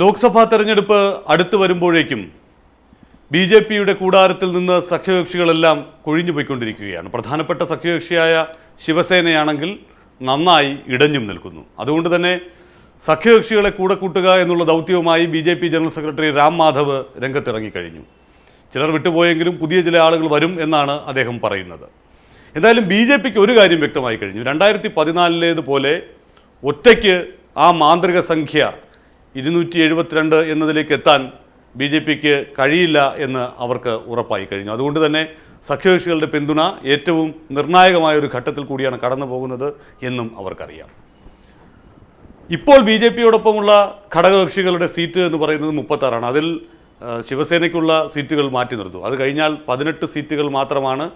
ലോക്സഭാ തെരഞ്ഞെടുപ്പ് അടുത്തു വരുമ്പോഴേക്കും ബി ജെ പിയുടെ കൂടാരത്തിൽ നിന്ന് സഖ്യകക്ഷികളെല്ലാം കൊഴിഞ്ഞു പോയിക്കൊണ്ടിരിക്കുകയാണ്. പ്രധാനപ്പെട്ട സഖ്യകക്ഷിയായ ശിവസേനയാണെങ്കിൽ നന്നായി ഇടഞ്ഞും നിൽക്കുന്നു. അതുകൊണ്ട് തന്നെ സഖ്യകക്ഷികളെ കൂടെ കൂട്ടുക എന്നുള്ള ദൗത്യവുമായി B J P general secretary Ram Madhav രംഗത്തിറങ്ങിക്കഴിഞ്ഞു. ചിലർ വിട്ടുപോയെങ്കിലും പുതിയ ചില ആളുകൾ വരും എന്നാണ് അദ്ദേഹം പറയുന്നത്. എന്തായാലും ബി ജെ പിക്ക് ഒരു കാര്യം വ്യക്തമായി കഴിഞ്ഞു. രണ്ടായിരത്തി പതിനാലിലേതുപോലെ ഒറ്റയ്ക്ക് ആ മാന്ത്രിക സംഖ്യ ഇരുന്നൂറ്റി എഴുപത്തിരണ്ട് എന്നതിലേക്ക് എത്താൻ ബി ജെ പിക്ക് കഴിയില്ല എന്ന് അവർക്ക് ഉറപ്പായി കഴിഞ്ഞു. അതുകൊണ്ട് തന്നെ സഖ്യകക്ഷികളുടെ പിന്തുണ ഏറ്റവും നിർണായകമായ ഒരു ഘട്ടത്തിൽ കൂടിയാണ് കടന്നു പോകുന്നത് എന്നും അവർക്കറിയാം. ഇപ്പോൾ ബി ജെ പിയോടൊപ്പമുള്ള ഘടകകക്ഷികളുടെ സീറ്റ് എന്ന് പറയുന്നത് മുപ്പത്താറാണ്. അതിൽ ശിവസേനയ്ക്കുള്ള സീറ്റുകൾ മാറ്റി നിർത്തും. അത് കഴിഞ്ഞാൽ പതിനെട്ട് സീറ്റുകൾ മാത്രമാണ്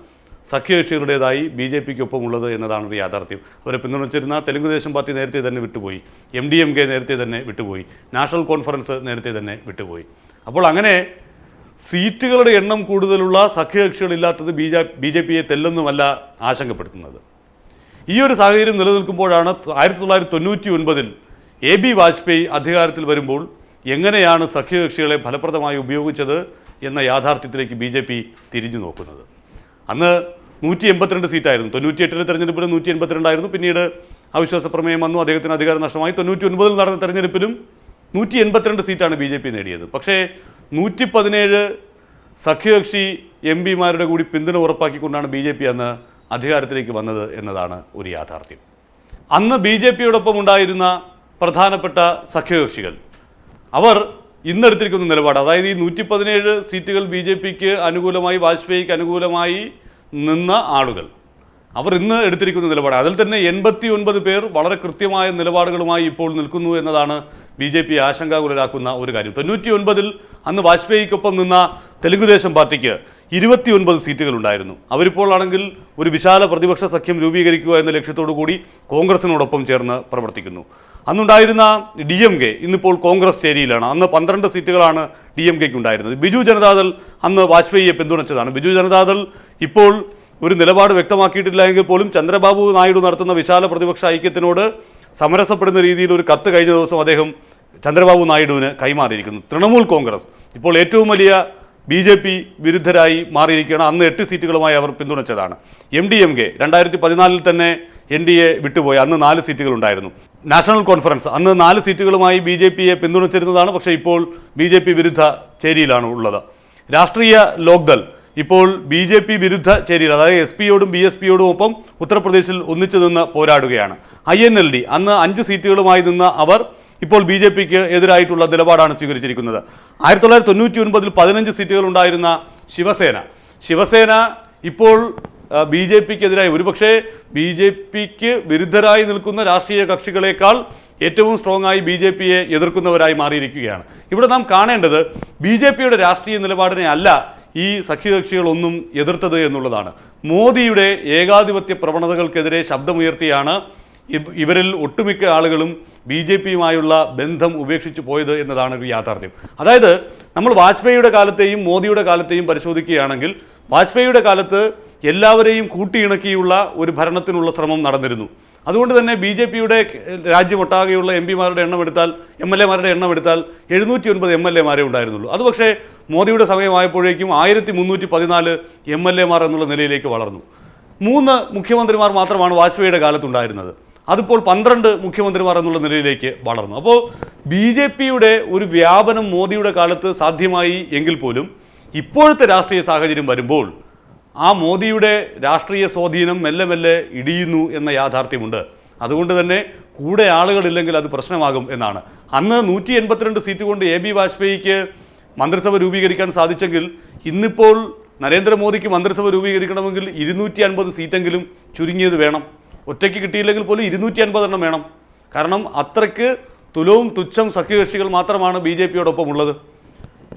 സഖ്യകക്ഷികളുടേതായി ബി ജെ പിക്ക് ഒപ്പമുള്ളത് എന്നതാണ് ഒരു യാഥാർത്ഥ്യം. അവരെ പിന്തുണച്ചിരുന്ന തെലുങ്കുദേശം പാർട്ടി നേരത്തെ തന്നെ വിട്ടുപോയി. എം ഡി എം കെ നേരത്തെ തന്നെ വിട്ടുപോയി. നാഷണൽ കോൺഫറൻസ് നേരത്തെ തന്നെ വിട്ടുപോയി. അപ്പോൾ അങ്ങനെ സീറ്റുകളുടെ എണ്ണം കൂടുതലുള്ള സഖ്യകക്ഷികളില്ലാത്തത് ബി ജെ ബി ജെ പിയെ തെല്ലൊന്നുമല്ല ആശങ്കപ്പെടുത്തുന്നത്. ഈ ഒരു സാഹചര്യം നിലനിൽക്കുമ്പോഴാണ് ആയിരത്തി തൊള്ളായിരത്തി തൊണ്ണൂറ്റി ഒൻപതിൽ എ ബി വാജ്പേയി അധികാരത്തിൽ വരുമ്പോൾ എങ്ങനെയാണ് സഖ്യകക്ഷികളെ ഫലപ്രദമായി ഉപയോഗിച്ചത് എന്ന യാഥാർത്ഥ്യത്തിലേക്ക് ബി തിരിഞ്ഞു നോക്കുന്നത്. അന്ന് നൂറ്റി എൺപത്തിരണ്ട് സീറ്റായിരുന്നു. തൊണ്ണൂറ്റി എട്ടിലെ തെരഞ്ഞെടുപ്പിൽ നൂറ്റി എൺപത്തിരണ്ടായിരുന്നു പിന്നീട് അവിശ്വാസ പ്രമേയം വന്നു അദ്ദേഹത്തിന് അധികാരം നഷ്ടമായി. തൊണ്ണൂറ്റി ഒൻപതിൽ നടന്ന തെരഞ്ഞെടുപ്പിലും നൂറ്റി എൺപത്തിരണ്ട് സീറ്റാണ് ബി ജെ പി നേടിയത്. പക്ഷേ നൂറ്റി പതിനേഴ് സഖ്യകക്ഷി എം പിമാരുടെ കൂടി പിന്തുണ ഉറപ്പാക്കിക്കൊണ്ടാണ് ബി ജെ പി അന്ന് അധികാരത്തിലേക്ക് വന്നത് എന്നതാണ് ഒരു യാഥാർത്ഥ്യം. അന്ന് ബി ജെ പിയോടൊപ്പം ഉണ്ടായിരുന്ന പ്രധാനപ്പെട്ട സഖ്യകക്ഷികൾ അവർ ഇന്നെടുത്തിരിക്കുന്ന നിലപാട്. അതായത് ഈ നൂറ്റി പതിനേഴ് സീറ്റുകൾ ബി ജെ പിക്ക് അനുകൂലമായി വാജ്പേയിക്ക് അനുകൂലമായി നിന്ന ആളുകൾ. അവർ ഇന്ന് എടുത്തിരിക്കുന്ന നിലപാട്. അതിൽ തന്നെ എൺപത്തി ഒൻപത് പേർ വളരെ കൃത്യമായ നിലപാടുകളുമായി ഇപ്പോൾ നിൽക്കുന്നു എന്നതാണ് ബി ജെ പി ആശങ്കാകുലരാക്കുന്ന ഒരു കാര്യം. തൊണ്ണൂറ്റി ഒൻപതിൽ അന്ന് വാജ്പേയിക്കൊപ്പം നിന്ന തെലുങ്കുദേശം പാർട്ടിക്ക് ഇരുപത്തി ഒൻപത് സീറ്റുകൾ ഉണ്ടായിരുന്നു അവരിപ്പോൾ ആണെങ്കിൽ ഒരു വിശാല പ്രതിപക്ഷ സഖ്യം രൂപീകരിക്കുക എന്ന ലക്ഷ്യത്തോടു കൂടി കോൺഗ്രസിനോടൊപ്പം ചേർന്ന് പ്രവർത്തിക്കുന്നു. അന്നുണ്ടായിരുന്ന ഡി എം കെ ഇന്നിപ്പോൾ കോൺഗ്രസ് ചേരിയിലാണ്. അന്ന് പന്ത്രണ്ട് സീറ്റുകളാണ് ഡി എം കെക്ക് ഉണ്ടായിരുന്നത്. ബിജു ജനതാദൾ അന്ന് വാജ്പേയിയെ പിന്തുണച്ചതാണ്. ബിജു ജനതാദൾ ഇപ്പോൾ ഒരു നിലപാട് വ്യക്തമാക്കിയിട്ടില്ല എങ്കിൽ പോലും ചന്ദ്രബാബു നായിഡു നടത്തുന്ന വിശാല പ്രതിപക്ഷ ഐക്യത്തിനോട് സമരസപ്പെടുന്ന രീതിയിൽ ഒരു കത്ത് കഴിഞ്ഞ ദിവസം അദ്ദേഹം ചന്ദ്രബാബു നായിഡുവിന് കൈമാറിയിരിക്കുന്നു. തൃണമൂൽ കോൺഗ്രസ് ഇപ്പോൾ ഏറ്റവും വലിയ ബി ജെ പി വിരുദ്ധരായി മാറിയിരിക്കുകയാണ്. അന്ന് എട്ട് സീറ്റുകളുമായി അവർ പിന്തുണച്ചതാണ്. എം ഡി എം കെ രണ്ടായിരത്തി പതിനാലിൽ തന്നെ എൻ ഡി എ വിട്ടുപോയി. അന്ന് നാല് സീറ്റുകൾ ഉണ്ടായിരുന്നു നാഷണൽ കോൺഫറൻസ്. അന്ന് നാല് സീറ്റുകളുമായി ബി ജെ പിയെ പിന്തുണച്ചിരുന്നതാണ് പക്ഷേ ഇപ്പോൾ ബി ജെ പി വിരുദ്ധ ചേരിയിലാണ് ഉള്ളത്. രാഷ്ട്രീയ ലോക്ദൾ ഇപ്പോൾ ബി ജെ പി വിരുദ്ധ ചേരിയിൽ അതായത് എസ് പിയോടും ബി എസ് പിയോടും ഒപ്പം ഉത്തർപ്രദേശിൽ ഒന്നിച്ചു നിന്ന് പോരാടുകയാണ്. ഐ എൻ എൽ ഡി അന്ന് അഞ്ച് സീറ്റുകളുമായി നിന്ന അവർ ഇപ്പോൾ ബി ജെ പിക്ക് എതിരായിട്ടുള്ള നിലപാടാണ് സ്വീകരിച്ചിരിക്കുന്നത്. ആയിരത്തി തൊള്ളായിരത്തി തൊണ്ണൂറ്റി ഒൻപതിൽ പതിനഞ്ച് സീറ്റുകൾ ഉണ്ടായിരുന്ന ശിവസേന. ശിവസേന ഇപ്പോൾ ബി ജെ പിക്കെതിരായി. ഒരുപക്ഷെ ബി ജെ പിക്ക് വിരുദ്ധരായി നിൽക്കുന്ന രാഷ്ട്രീയ കക്ഷികളെക്കാൾ ഏറ്റവും സ്ട്രോങ് ആയി ബി ജെ പിയെ എതിർക്കുന്നവരായി മാറിയിരിക്കുകയാണ്. ഇവിടെ നാം കാണേണ്ടത് ബി ജെ പിയുടെ രാഷ്ട്രീയ നിലപാടിനെ അല്ല ഈ സഖ്യകക്ഷികളൊന്നും എതിർത്തത് എന്നുള്ളതാണ്. മോദിയുടെ ഏകാധിപത്യ പ്രവണതകൾക്കെതിരെ ശബ്ദമുയർത്തിയാണ് ഇവരിൽ ഒട്ടുമിക്ക ആളുകളും ബി ജെ പിയുമായുള്ള ബന്ധം ഉപേക്ഷിച്ചു പോയത് എന്നതാണ് ഒരു യാഥാർത്ഥ്യം. അതായത് നമ്മൾ വാജ്പേയിയുടെ കാലത്തെയും മോദിയുടെ കാലത്തെയും പരിശോധിക്കുകയാണെങ്കിൽ വാജ്പേയിയുടെ കാലത്ത് എല്ലാവരെയും കൂട്ടിയിണക്കിയുള്ള ഒരു ഭരണത്തിനുള്ള ശ്രമം നടന്നിരുന്നു. അതുകൊണ്ട് തന്നെ ബി ജെ പിയുടെ രാജ്യമൊട്ടാകെയുള്ള എം പിമാരുടെ എണ്ണം എടുത്താൽ എം എൽ എമാരുടെ എണ്ണം എടുത്താൽ എഴുന്നൂറ്റി ഒൻപത് എം എൽ എമാരെ ഉണ്ടായിരുന്നുള്ളൂ. അത് പക്ഷേ മോദിയുടെ സമയമായപ്പോഴേക്കും ആയിരത്തി മുന്നൂറ്റി പതിനാല് എം എൽ എമാർ എന്നുള്ള നിലയിലേക്ക് വളർന്നു. മൂന്ന് മുഖ്യമന്ത്രിമാർ മാത്രമാണ് വാജ്പേയിയുടെ കാലത്തുണ്ടായിരുന്നത്. അതിപ്പോൾ പന്ത്രണ്ട് മുഖ്യമന്ത്രിമാർ എന്നുള്ള നിലയിലേക്ക് വളർന്നു. അപ്പോൾ ബി ജെ പിയുടെ ഒരു വ്യാപനം മോദിയുടെ കാലത്ത് സാധ്യമായി എങ്കിൽ പോലും ഇപ്പോഴത്തെ രാഷ്ട്രീയ സാഹചര്യം വരുമ്പോൾ ആ മോദിയുടെ രാഷ്ട്രീയ സ്വാധീനം മെല്ലെ മെല്ലെ ഇടിയുന്നു എന്ന യാഥാർത്ഥ്യമുണ്ട്. അതുകൊണ്ട് തന്നെ കൂടെ ആളുകളില്ലെങ്കിൽ അത് പ്രശ്നമാകും എന്നാണ്. അന്ന് നൂറ്റി എൺപത്തിരണ്ട് സീറ്റ് കൊണ്ട് എ ബി വാജ്പേയിക്ക് മന്ത്രിസഭ രൂപീകരിക്കാൻ സാധിച്ചെങ്കിൽ ഇന്നിപ്പോൾ നരേന്ദ്രമോദിക്ക് മന്ത്രിസഭ രൂപീകരിക്കണമെങ്കിൽ ഇരുന്നൂറ്റി അൻപത് സീറ്റെങ്കിലും ചുരുങ്ങിയത് വേണം. ഒറ്റയ്ക്ക് കിട്ടിയില്ലെങ്കിൽ പോലും ഇരുന്നൂറ്റി അൻപതെണ്ണം വേണം. കാരണം അത്രയ്ക്ക് തുലവും തുച്ഛം സഖ്യകക്ഷികൾ മാത്രമാണ് ബി ജെ പിയോടൊപ്പം ഉള്ളത്.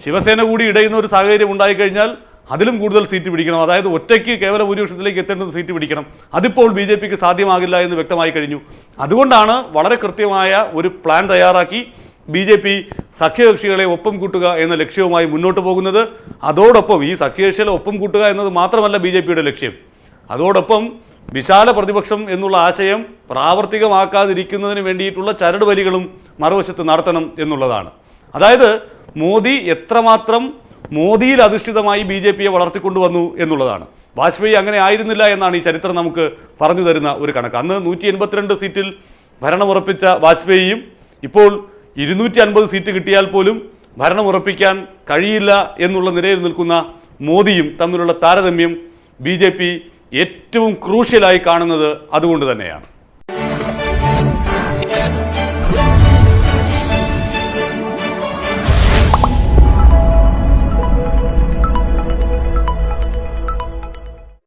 ശിവസേന കൂടി ഇടയുന്ന ഒരു സാഹചര്യം ഉണ്ടായിക്കഴിഞ്ഞാൽ അതിലും കൂടുതൽ സീറ്റ് പിടിക്കണം. അതായത് ഒറ്റയ്ക്ക് കേവല ഭൂരിപക്ഷത്തിലേക്ക് എത്തേണ്ടുന്ന സീറ്റ് പിടിക്കണം. അതിപ്പോൾ ബി ജെ പിക്ക് സാധ്യമാകില്ല എന്ന് വ്യക്തമായി കഴിഞ്ഞു. അതുകൊണ്ടാണ് വളരെ കൃത്യമായ ഒരു പ്ലാൻ തയ്യാറാക്കി ബി ജെ പി സഖ്യകക്ഷികളെ ഒപ്പം കൂട്ടുക എന്ന ലക്ഷ്യവുമായി മുന്നോട്ട് പോകുന്നത്. അതോടൊപ്പം ഈ സഖ്യകക്ഷികളെ ഒപ്പം കൂട്ടുക എന്നത് മാത്രമല്ല ബി ജെ പിയുടെ ലക്ഷ്യം. അതോടൊപ്പം വിശാല പ്രതിപക്ഷം എന്നുള്ള ആശയം പ്രാവർത്തികമാക്കാതിരിക്കുന്നതിന് വേണ്ടിയിട്ടുള്ള ചരട് വലികളും മറുവശത്ത് നടത്തണം എന്നുള്ളതാണ്. അതായത് മോദി എത്രമാത്രം മോദിയിൽ അധിഷ്ഠിതമായി ബി ജെ പിയെ വളർത്തിക്കൊണ്ടുവന്നു എന്നുള്ളതാണ്. വാജ്പേയി അങ്ങനെ ആയിരുന്നില്ല എന്നാണ് ഈ ചരിത്രം നമുക്ക് പറഞ്ഞു തരുന്ന ഒരു കണക്ക്. അന്ന് നൂറ്റി എൺപത്തിരണ്ട് സീറ്റിൽ ഭരണമുറപ്പിച്ച വാജ്പേയിയും ഇപ്പോൾ ഇരുന്നൂറ്റി അൻപത് സീറ്റ് കിട്ടിയാൽ പോലും ഭരണമുറപ്പിക്കാൻ കഴിയില്ല എന്നുള്ള നിലയിൽ നിൽക്കുന്ന മോദിയും തമ്മിലുള്ള താരതമ്യം ബി ഏറ്റവും ക്രൂഷ്യലായി കാണുന്നത് അതുകൊണ്ട് തന്നെയാണ്.